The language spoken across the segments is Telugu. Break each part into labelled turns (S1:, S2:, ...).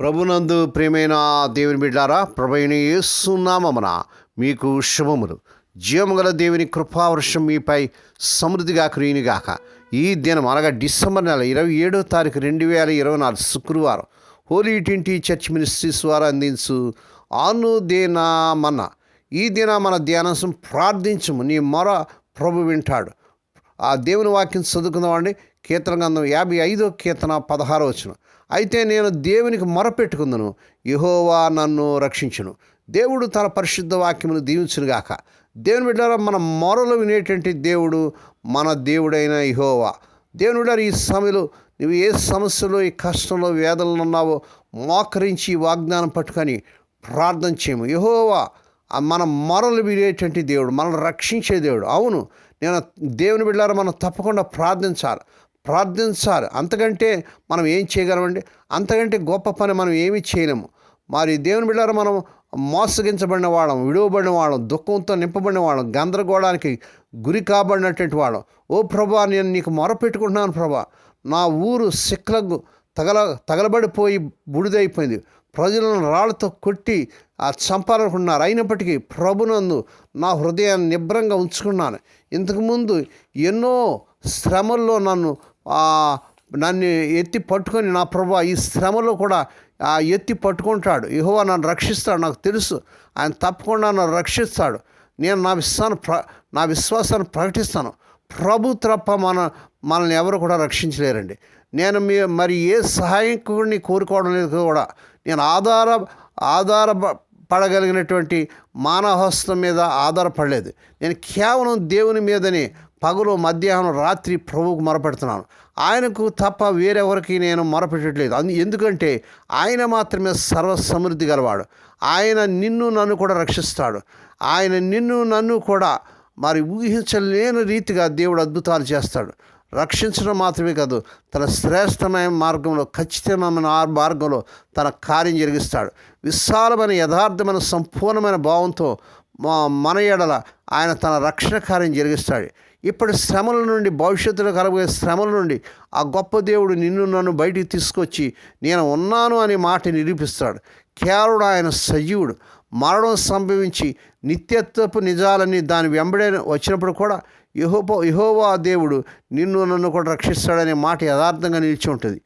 S1: ప్రభునందు ప్రియమైన దేవుని బిడ్డారా ప్రభుని యేసునామమున మీకు శుభములు. జీవముగల దేవుని కృపావర్షం మీపై సమృద్ధిగా కురియునిగాక ఈ దినం అనగా డిసెంబర్ నెల ఇరవై ఏడో తారీఖు రెండు వేల ఇరవై నాలుగు శుక్రవారం హోలీ ట్వంటీ చర్చ్ మినిస్ట్రీస్ వారు అందించు ఆనుదేనామన్న ఈ దిన మన ధ్యానాంశం ప్రార్థించము. నీ మొర ప్రభు వింటాడు. ఆ దేవుని వాక్యం చదువుకుందామండి. కీర్తన గ్రంథం యాభై ఐదో కీర్తన పదహారో వచ్చిన అయితే నేను దేవునికి మొరపెట్టుకుందును. యహోవా నన్ను రక్షించును. దేవుడు తన పరిశుద్ధ వాక్యమును దీవించునుగాక దేవుని బిడ్డారా మన మొరలు వినేటువంటి దేవుడు మన దేవుడైన యహోవా. దేవుని బిడ్డారు ఈ సమయంలో నువ్వు ఏ సమస్యలో ఈ కష్టంలో వేదనలు ఉన్నావో మోకరించి వాగ్దానం పట్టుకొని ప్రార్థన చేయము. యహోవా మన మొరలు వినేటువంటి దేవుడు మనల్ని రక్షించే దేవుడు. అవును నేను దేవుని బిడ్డారా మనం తప్పకుండా ప్రార్థించాలి. ప్రార్థించాలి. అంతకంటే మనం ఏం చేయగలమండి? అంతకంటే గొప్ప పని మనం ఏమీ చేయలేము. మరి దేవుని బిడ్డారు మనం మోసగించబడిన వాళ్ళం విడువబడిన వాళ్ళం దుఃఖంతో నింపబడిన వాళ్ళం గందరగోళానికి గురి కాబడినటువంటి వాళ్ళం. ఓ ప్రభా నేను నీకు మొరపెట్టుకుంటున్నాను ప్రభా. నా ఊరు సిక్లకు తగల తగలబడిపోయి బుడిదైపోయింది. ప్రజలను రాళ్ళతో కొట్టి ఆ చంపాలనుకున్నారు అయినప్పటికీ ప్రభునందు నా హృదయాన్ని నిబ్రంగా ఉంచుకున్నాను. ఇంతకుముందు ఎన్నో శ్రమల్లో నన్ను నన్ను ఎత్తి పట్టుకొని నా ప్రభు ఈ శ్రమలో కూడా ఆ ఎత్తి పట్టుకుంటాడు. యహోవా నన్ను రక్షిస్తాడు నాకు తెలుసు. ఆయన తప్పకుండా నన్ను రక్షిస్తాడు. నేను నా విశ్వాన్ని ప్ర నా విశ్వాసాన్ని ప్రకటిస్తాను. ప్రభు తప్ప మన మనల్ని ఎవరు కూడా రక్షించలేరండి. నేను మీ మరి ఏ సహాయకుడిని కోరుకోవడం లేదు కూడా. నేను ఆధార ఆధార పడగలిగినటువంటి మానవహస్తం మీద ఆధారపడలేదు నేను కేవలం దేవుని మీదనే పగలు మధ్యాహ్నం రాత్రి ప్రభువుకు మొరపెడుతున్నాను. ఆయనకు తప్ప వేరెవరికి నేను మొరపెట్టట్లేదు. అందు ఎందుకంటే ఆయన మాత్రమే సర్వ సమృద్ధి గలవాడు. ఆయన నిన్ను నన్ను కూడా రక్షిస్తాడు. ఆయన నిన్ను నన్ను కూడా మరి ఊహించలేని రీతిగా దేవుడు అద్భుతాలు చేస్తాడు. రక్షించడం మాత్రమే కాదు తన శ్రేష్టమైన మార్గంలో ఖచ్చితమైన ఆ మార్గంలో తన కార్యం జరిగిస్తాడు. విశాలమైన యథార్థమైన సంపూర్ణమైన భావంతో మన ఎడల ఆయన తన రక్షణ కార్యం జరిగిస్తాడు. ఇప్పటి శ్రమల నుండి భవిష్యత్తులో కలగే శ్రమల నుండి ఆ గొప్ప దేవుడు నిన్ను నన్ను బయటికి తీసుకొచ్చి నేను ఉన్నాను అనే మాట నిరూపిస్తాడు. కేవలం ఆయన సజీవుడు. మరణం సంభవించి నిత్యత్వపు నిజాలని దాని వెంబడే వచ్చినప్పుడు కూడా యహోపో యహోవా దేవుడు నిన్ను నన్ను కూడా రక్షిస్తాడనే మాట యథార్థంగా నిలిచి ఉంటుంది.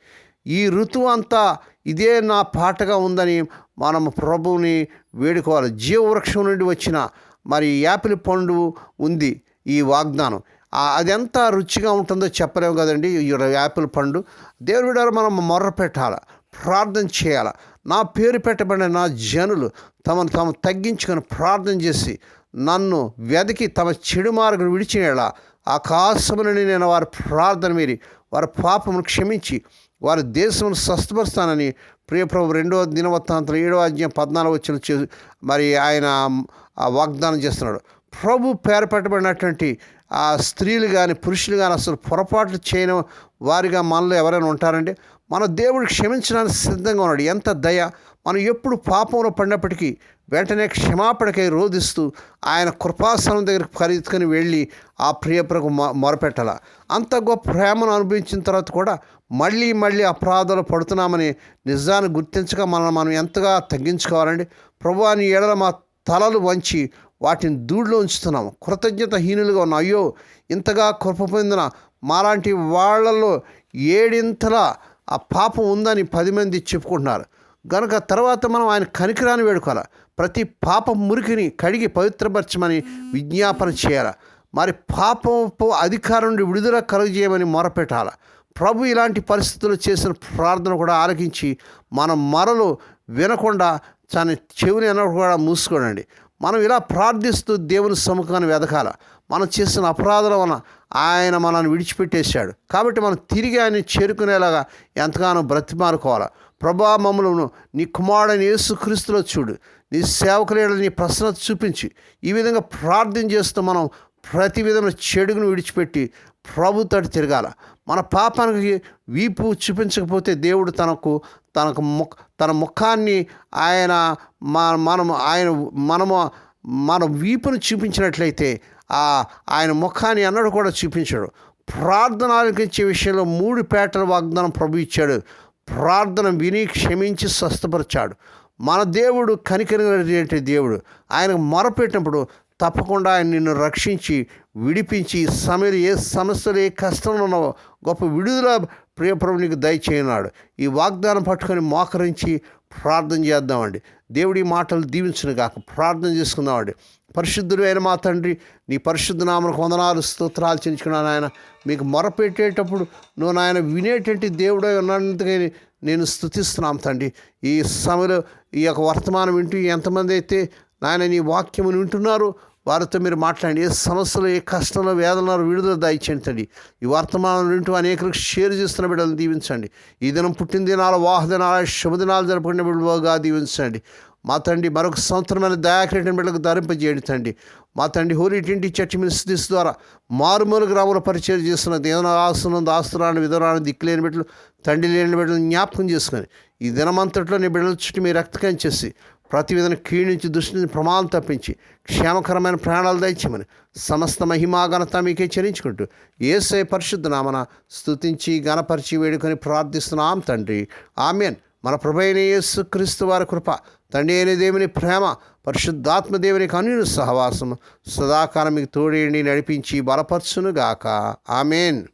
S1: ఈ ఋతువు అంతా ఇదే నా పాటగా ఉందని మనం ప్రభువుని వేడుకోవాలి. జీవవృక్షం నుండి వచ్చిన మరి యాపిల్ పండు ఉంది ఈ వాగ్దానం. అదెంత అది ఎంత రుచిగా ఉంటుందో చెప్పలేము కదండి. ఈ యాపిల్ పండు. దేవుడి మనం మొర్ర పెట్టాలి? ప్రార్థన చేయాలి? నా పేరు పెట్టబడిన నా జనులు తమను తాము తగ్గించుకొని ప్రార్థన చేసి నన్ను వెతికి తమ చెడు మార్గం విడిచినేలా. ఆకాశములని నేను వారి ప్రార్థన మీరి వారి పాపమును క్షమించి వారి దేశమును స్వస్థపరుస్తానని ప్రియప్రభు రెండవ దినవృత్తాంతం ఏడవ అధ్యాయం పద్నాలుగు వచ్చిన మరి ఆయన వాగ్దానం చేస్తున్నాడు. ప్రభు పేరు పెట్టబడినటువంటి ఆ స్త్రీలు కానీ పురుషులు కానీ అసలు పొరపాట్లు చేయని వారిగా మనలో ఎవరైనా ఉంటారండి? మన దేవుడు క్షమించడానికి సిద్ధంగా ఉన్నాడు. ఎంత దయ! మనం ఎప్పుడు పాపంలో పడినప్పటికీ వెంటనే క్షమాపణకై రోధిస్తూ ఆయన కృపాసనం దగ్గరికి ఖరీదుకొని వెళ్ళి ఆ ప్రియప్రకు మొ మొరపెట్టాల. అంత గొప్ప ప్రేమను అనుభవించిన తర్వాత కూడా మళ్ళీ మళ్ళీ అపరాధాలు పడుతున్నామని నిజాన్ని గుర్తించక మనం మనం ఎంతగా తగ్గించుకోవాలండి. ప్రభు అని ఏడల మా తలలు వంచి వాటిని దూడిలో ఉంచుతున్నాము. కృతజ్ఞత హీనులుగా ఉన్న. అయ్యో ఇంతగా కృప పొందిన మాలాంటి వాళ్ళలో ఏడింతలా ఆ పాపం ఉందని పది మంది చెప్పుకుంటున్నారు. గనుక తర్వాత మనం ఆయన కనికిరాని వేడుకోవాలి? ప్రతి పాప మురికిని కడిగి పవిత్రపరచమని విజ్ఞాపన చేయాలి. మరి పాపపు అధికారం నుండి విడుదల కలుగజేయమని మొరపెట్టాలి. ప్రభు ఇలాంటి పరిస్థితులు చేసిన ప్రార్థన కూడా ఆలకించి మనం మరలు వినకుండా తన చెవిని అన్నప్పుడు కూడా మూసుకోనండి మనం ఇలా ప్రార్థిస్తూ దేవుని సముఖాన్ని వెదకాల. మనం చేసిన అపరాధాల వలన ఆయన మనల్ని విడిచిపెట్టేశాడు. కాబట్టి మనం తిరిగి ఆయన చేరుకునేలాగా ఎంతగానో బ్రతిమారుకోవాలి. ప్రభా మమ్మలను నీ కుమారుడని యేసుక్రీస్తులో చూడు. నీ సేవకులేడు నీ ప్రసన్నత చూపించి. ఈ విధంగా ప్రార్థన చేస్తూ మనం ప్రతి విధమైన చెడుగును విడిచిపెట్టి ప్రభుతోటి తిరగాల. మన పాపానికి వీపు చూపించకపోతే దేవుడు తనకు తనకు ముఖ తన ముఖాన్ని ఆయన మనం ఆయన మనము మన వీపును చూపించినట్లయితే ఆ ఆయన ముఖాన్ని అన్నడు కూడా చూపించాడు. ప్రార్థన ఆలకించే విషయంలో మూడు పేటల వాగ్దానం ప్రభు ఇచ్చాడు. ప్రార్థన విని క్షమించి స్వస్థపరిచాడు. మన దేవుడు కనికరించేటి దేవుడు. ఆయనకు మొరపెట్టినప్పుడు తప్పకుండా ఆయన నిన్ను రక్షించి విడిపించి సమయం ఏ సమస్యలు ఏ కష్టంలో ఉన్నావో గొప్ప విడుదల ప్రియప్రభు నీకు దయచేయనాడు. ఈ వాగ్దానం పట్టుకొని మోకరించి ప్రార్థన చేద్దామండి. దేవుడి మాటలు దీవించిన కాక ప్రార్థన చేసుకుందామండి. పరిశుద్ధుడు అయిన మా తండ్రి నీ పరిశుద్ధ నామను వందనాలు స్తోత్రాలు చెల్లించుకున్నాను ఆయన మీకు మొరపెట్టేటప్పుడు నువ్వు నాయన వినేటువంటి దేవుడు ఉన్నందుకని నేను స్థుతిస్తున్నాం తండ్రి. ఈ సమయంలో ఈ యొక్క వర్తమానం వింటూ ఎంతమంది అయితే నాయన నీ వాక్యమును వింటున్నారు వారితో మీరు మాట్లాడండి. ఏ సమస్యలు ఏ కష్టంలో వేదనలు విడుదల దాయించండి తండ్రి. ఈ వర్తమానం వింటూ అనేకలకు షేర్ చేస్తున్న బిడ్డలను దీవించండి. ఈ దినం పుట్టిన దినాలు వాహ దినాలు శుభదినాలు జరుపుకునే బిడ్డలుగా దీవించండి. మా తండ్రి మరొక సంవత్సరమైన దయాకరణ బిడ్డలకు ధరింపజేయండి తండ్రి. మా తండ్రి హోలీ ట్వంటీ చర్చ్ మినిస్ట్రీస్ ద్వారా మారుమూల గ్రామంలో పరిచయం చేస్తున్న దేవన ఆస్తులను దాస్తురాన్ని విధురాన్ని దిక్కులేని బిడ్డలు తండ్రి లేని బిడ్డలు జ్ఞాపకం చేసుకొని ఈ దినమంతట్లో నీ బిడ్డల చుట్టూ మీ రక్తకం చేసి ప్రతి విధంగా క్షీణించి దృష్టిని ప్రమాదం తప్పించి క్షేమకరమైన ప్రాణాలు దయచేయమని సమస్త మహిమాఘనత మీకే చెల్లించుకుంటూ ఏసై పరిశుద్ధ నామన స్తుతించి గణపరిచి వేడుకొని ప్రార్థిస్తున్నాం తండ్రి. ఆమెన్. మన ప్రభైన యేసు క్రీస్తు వారి కృప తండ్రి అయిన దేవుని ప్రేమ పరిశుద్ధాత్మ దేవుని కన్యుని సహవాసము సదాకాలం మీకు తోడేయండి నడిపించి బలపరచునుగాక. ఆమెన్.